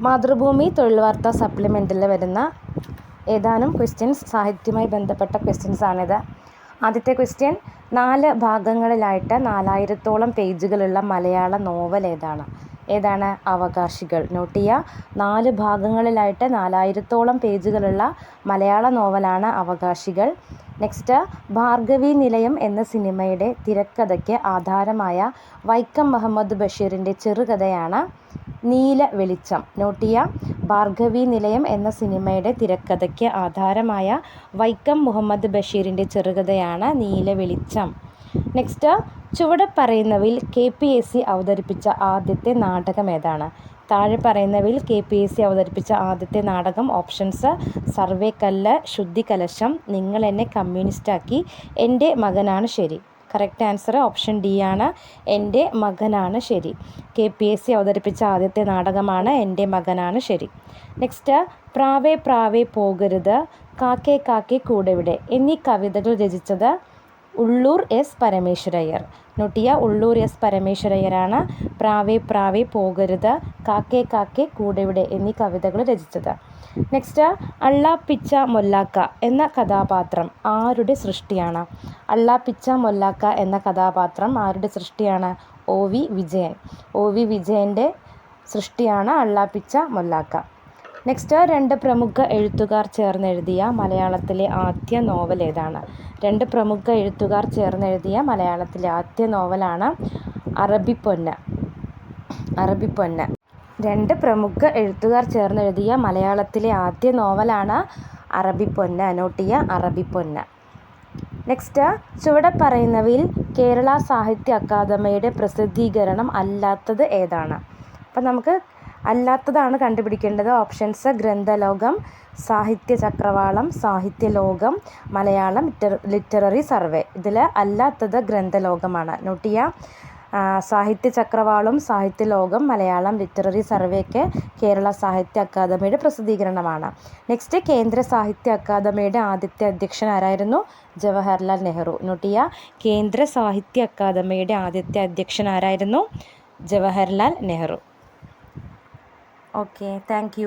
മാതൃഭൂമി തൊഴിൽ വാർത്താ സപ്ലിമെന്റിൽ വരുന്ന ഏതാനും ക്വസ്റ്റ്യൻസ് സാഹിത്യവുമായി ബന്ധപ്പെട്ട ക്വസ്റ്റ്യൻസ് ആണിത്. ആദ്യത്തെ ക്വസ്റ്റ്യൻ നാല് ഭാഗങ്ങളിലായിട്ട് നാലായിരത്തോളം പേജുകളുള്ള മലയാള നോവൽ ഏതാണ്? ഏതാണ് അവകാശികൾ? നോട്ട് ചെയ്യുക നാല് ഭാഗങ്ങളിലായിട്ട് നാലായിരത്തോളം പേജുകളുള്ള മലയാള നോവലാണ് അവകാശികൾ. നെക്സ്റ്റ് ഭാർഗവി നിലയം എന്ന സിനിമയുടെ തിരക്കഥയ്ക്ക് ആധാരമായ വൈക്കം മുഹമ്മദ് ബഷീറിന്റെ ചെറുകഥയാണ് നീല വെളിച്ചം നോട്ടിയ ഭാർഗവി നിലയം എന്ന സിനിമയുടെ തിരക്കഥയ്ക്ക് ആധാരമായ വൈക്കം മുഹമ്മദ് ബഷീറിന്റെ ചെറുകഥയാണ് നീല വെളിച്ചം. നെക്സ്റ്റ് ചുവടെ പറയുന്നവയിൽ കെ പി എസ് സി അവതരിപ്പിച്ച ആദ്യത്തെ നാടകം ഏതാണ്? താഴെ പറയുന്നവയിൽ കെ പി എസ് സി അവതരിപ്പിച്ച ആദ്യത്തെ നാടകം ഓപ്ഷൻസ് സർവേ കല്ല് ശുദ്ധി കലശം നിങ്ങൾ എന്നെ കമ്മ്യൂണിസ്റ്റാക്കി എന്റെ മകനാണ് ശരി. കറക്റ്റ് ആൻസർ ഓപ്ഷൻ ഡി ആണ്. എന്റെ മകനാണ് ശരി. കെ പി എസ് സി അവതരിപ്പിച്ച ആദ്യത്തെ നാടകമാണ് എന്റെ മകനാണ് ശരി. നെക്സ്റ്റ് പ്രാവേ പ്രാവേ പോകരുത്. കാക്കേ കാക്കേ കൂടെവിടെ? എന്നീ കവിതകൾ രചിച്ചത് ഉള്ളൂർ എസ് പരമേശ്വരയ്യർ. നോട്ട് ചെയ്യുക ഉള്ളൂർ എസ് പരമേശ്വരയ്യരാണ്. പ്രാവേ പ്രാവേ പോകരുത് കാക്കേ കാക്കേ കൂടെവിടെ എന്നീ കവിതകൾ രചിച്ചത്. നെക്സ്റ്റ് അള്ളാപ്പിച്ച മൊല്ലാക്ക എന്ന കഥാപാത്രം ആരുടെ സൃഷ്ടിയാണ്? അള്ളാപ്പിച്ച മൊല്ലാക്ക എന്ന കഥാപാത്രം ആരുടെ സൃഷ്ടിയാണ്? O V Vijayan. O V വിജയന്റെ സൃഷ്ടിയാണ് അള്ളാപ്പിച്ച മൊല്ലാക്ക. നെക്സ്റ്റ് രണ്ട് പ്രമുഖ എഴുത്തുകാർ ചേർന്നെഴുതിയ മലയാളത്തിലെ ആദ്യ നോവൽ ഏതാണ്? രണ്ട് പ്രമുഖ എഴുത്തുകാർ ചേർന്നെഴുതിയ മലയാളത്തിലെ ആദ്യ നോവലാണ് അറബിപ്പൊന്ന് അറബിപ്പൊന്ന് രണ്ട് പ്രമുഖ എഴുത്തുകാർ ചേർന്നെഴുതിയ മലയാളത്തിലെ ആദ്യ നോവലാണ് അറബിപ്പൊന്ന് നോട്ട് അറബിപ്പൊന്ന അറബിപ്പൊന്ന് നെക്സ്റ്റ് ചുവടെ പറയുന്നവയിൽ കേരള സാഹിത്യ അക്കാദമിയുടെ പ്രസിദ്ധീകരണം അല്ലാത്തത് ഏതാണ്? അപ്പം നമുക്ക് അല്ലാത്തതാണ് കണ്ടുപിടിക്കേണ്ടത്. Options Granthalokam Sahitya Chakravalam Sahityalokam Malayalam literary survey. ഇതിൽ അല്ലാത്തത് ഗ്രന്ഥലോകമാണ്. നോട്ട് ചെയ്യുക സാഹിത്യ ചക്രവാളം സാഹിത്യലോകം മലയാളം ലിറ്റററി സർവേക്ക് കേരള സാഹിത്യ അക്കാദമിയുടെ പ്രസിദ്ധീകരണമാണ്. നെക്സ്റ്റ് കേന്ദ്ര സാഹിത്യ അക്കാദമിയുടെ ആദ്യത്തെ അധ്യക്ഷൻ ആരായിരുന്നു? ജവഹർലാൽ നെഹ്റു. നോട്ട് കേന്ദ്ര സാഹിത്യ അക്കാദമിയുടെ ആദ്യത്തെ അധ്യക്ഷൻ ആരായിരുന്നു? ജവഹർലാൽ നെഹ്റു. Okay thank